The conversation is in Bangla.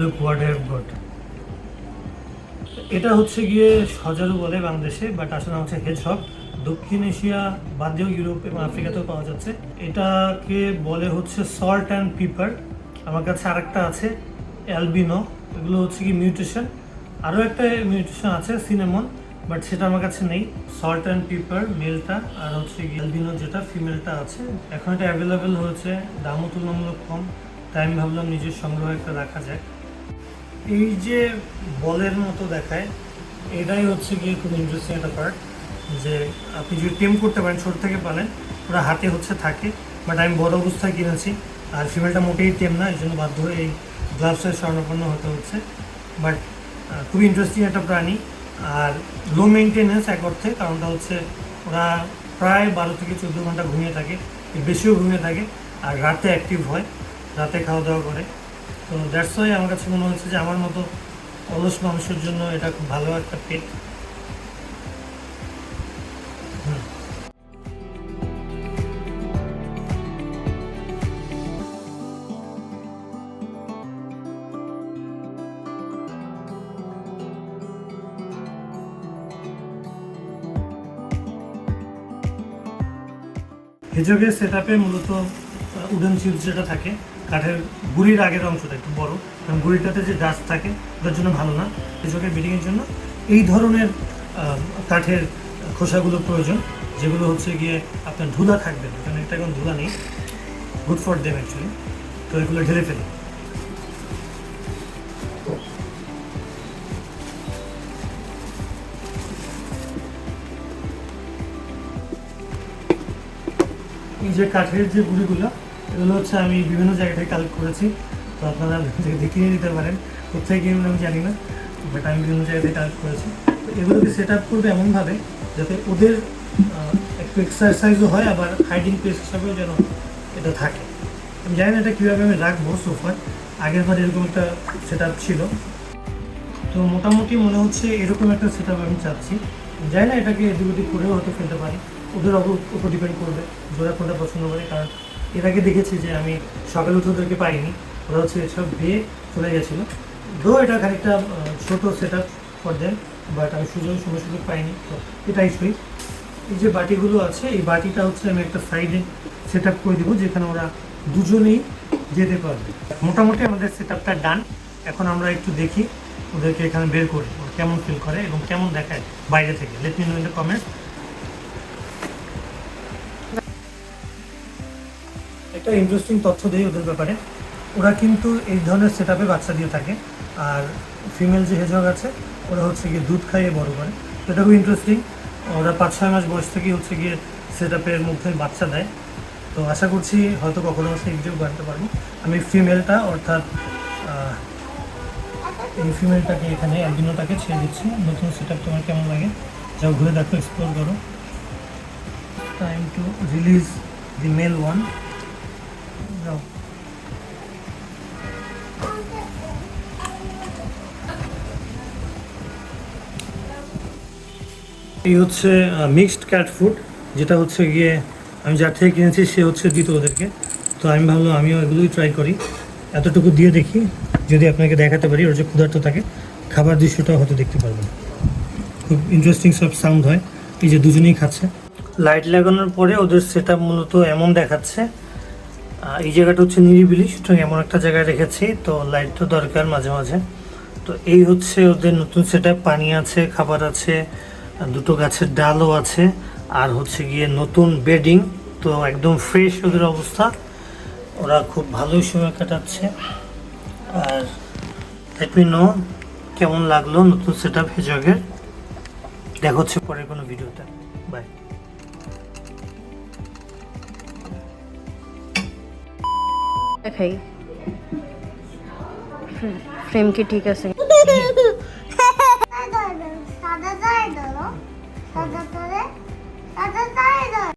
লুক হোয়াট হ্যাভ গট এটা হচ্ছে গিয়ে সজারু বলে বাংলাদেশে বাট আসলে হচ্ছে হেজহক দক্ষিণ এশিয়া বাদ দিয়েও ইউরোপ এবং আফ্রিকাতেও পাওয়া যাচ্ছে। এটাকে বলে হচ্ছে সল্ট অ্যান্ড পিপার আমার কাছে আরেকটা আছে অ্যালবিনো এগুলো হচ্ছে কি মিউটেশন আরও একটা মিউটেশন আছে সিনেমন বাট সেটা আমার কাছে নেই। সল্ট অ্যান্ড পিপার মেলটা আর হচ্ছে অ্যালবিনো যেটা ফিমেলটা আছে। এখন এটা অ্যাভেলেবেল হয়েছে, দামও তুলনামূলক কম। তাই আমি ভাবলাম নিজের সংগ্রহ একটা রাখা যায় এই যে বলের মতো দেখায়, এটাই হচ্ছে গিয়ে খুব ইন্টারেস্টিং একটা পার্ট যে আপনি যদি টেম করতে পারেন, ছোট থেকে পালেন ওরা হাতে হচ্ছে থাকে বাট আমি বড় অবস্থায় কিনেছি, আর ফিমেলটা মোটেই টেম না এই জন্য বাধ্য হয়ে এই গ্লাভসের স্বর্ণপন্ন হতে হচ্ছে। বাট খুব ইন্টারেস্টিং একটা প্রাণী, আর লো মেনটেনেন্স এক অর্থে, কারণটা হচ্ছে ওরা প্রায় বারো থেকে চোদ্দ ঘণ্টা ঘুমিয়ে থাকে বেশিও ঘুমিয়ে থাকে, আর রাতে অ্যাক্টিভ হয়, রাতে খাওয়া দাওয়া করে। তো দ্যাটস ওয়াই আমার কাছে মনে হচ্ছে যে আমার মতো অলস মানুষের জন্য এটা খুব ভালো একটা পেট হেজকের সেট আপে মূলত উডেন চিপস যেটা থাকে, কাঠের গুড়ির আগের অংশটা একটু বড়, কারণ গুড়িটাতে যে ডাস্ট থাকে, ওটার জন্য ভালো না। হেজকের বিডিংয়ের জন্য এই ধরনের কাঠের খোসাগুলো প্রয়োজন, যেগুলো হচ্ছে গিয়ে আপনার ধুলা থাকবে না, কারণ এটা এখন ধুলা নেই। গুড ফর দেম অ্যাকচুয়ালি তো এগুলো ঢেলে ফেলি এই যে কাঠের যে গুঁড়িগুলো এগুলো হচ্ছে আমি বিভিন্ন জায়গা থেকে কালেক্ট করেছি। তো আপনারা দেখিয়ে নিতে পারেন। কোথায় গিয়ে আমি জানি না বাট আমি বিভিন্ন জায়গা থেকে কালেক্ট করেছি। তো এগুলোকে সেট আপ করবে এমনভাবে যাতে ওদের একটু এক্সারসাইজও হয়, আবার হাইডিং প্লেস হিসাবেও যেন এটা থাকে। আমি জানি না এটা কীভাবে আমি রাখব সোফার আগের বার এরকম একটা সেট ছিল। তো মোটামুটি মনে হচ্ছে এরকম একটা সেট আমি চাচ্ছি। জানি না এটাকে এদিক ওদিক করেও হয়তো ফেলতে পারি। ওদের উপর ডিপেন্ড করবে ওরা কোনটা পছন্দ করে, কারণ এর আগে দেখেছি যে আমি সকালে উঠে ওদেরকে পাইনি। ওরা হচ্ছে এসব দিয়ে চলে গেছিল। দো এটা খানিকটা ছোট set up for then but আমি সুযোগ সময় সুযোগ পাইনি। তো এটাই সই। এই যে বাটিগুলো আছে, এই বাটিটা হচ্ছে আমি একটা সাইডে সেট আপ করে দেবো, যেখানে ওরা দুজনেই যেতে পারবে। মোটামুটি আমাদের সেট আপটা ডান এখন আমরা একটু দেখি, ওদেরকে এখানে বের করি। কেমন ফিল করে এবং কেমন দেখায় বাইরে থেকে। লেট মি নো একটা ইন্টারেস্টিং তথ্য দেই ওদের ব্যাপারে। ওরা কিন্তু এই ধরনের সেট আপে বাচ্চা দিয়ে থাকে। আর ফিমেল যে হেজগ আছে, ওরা হচ্ছে গিয়ে দুধ খাইয়ে বড় করে। এটা খুব ইন্টারেস্টিং ওরা পাঁচ, ছয় মাস বয়স থেকেই হচ্ছে গিয়ে সেট আপের মধ্যে বাচ্চা দেয়। তো আশা করছি হয়তো কখনো সেই ভিডিও বানাতে পারব। আমি ফিমেলটা অর্থাৎ এই ফিমেলটাকে এখানে অ্যালবিনোটাকে ছেড়ে দিচ্ছি। নতুন সেট আপ তোমার কেমন লাগে? যাও ঘুরে দেখো এক্সপ্লোর করো। Time to release the male one যাও এই হচ্ছে মিক্সড ক্যাট ফুড যেটা হচ্ছে গিয়ে আমি যার থেকে কিনেছি সে হচ্ছে দিত ওদেরকে। তো আমি ভাবলাম আমিও এগুলোই ট্রাই করি। এতটুকু দিয়ে দেখি যদি আপনাকে দেখাতে পারি ওর যে ক্ষুধার্ত থাকে খাবার দৃশ্যটা হয়তো দেখতে পারবেন। খুব ইন্টারেস্টিং সব সাউন্ড হয়। এই যে দুজনেই খাচ্ছে। লাইট লাগানোর পরে ওদের সেট মূলত এমন দেখাচ্ছে এই জায়গাটা হচ্ছে নিরিবিলি, সুতরাং এমন একটা জায়গায় রেখেছি, তো লাইট তো দরকার মাঝে মাঝে। তো এই হচ্ছে ওদের নতুন সেট পানি আছে, খাবার আছে, দুটো গাছের ডালও আছে, আর হচ্ছে গিয়ে নতুন বেডিং তো একদম ফ্রেশ ওদের অবস্থা। ওরা খুব ভালোই সময় কাটাচ্ছে। আর লেট মি নো কেমন লাগল নতুন সেট আপ হেজগের দেখা হচ্ছে পরের কোনো ভিডিওতে বাই দেখাই ফ্রেম কি ঠিক আছে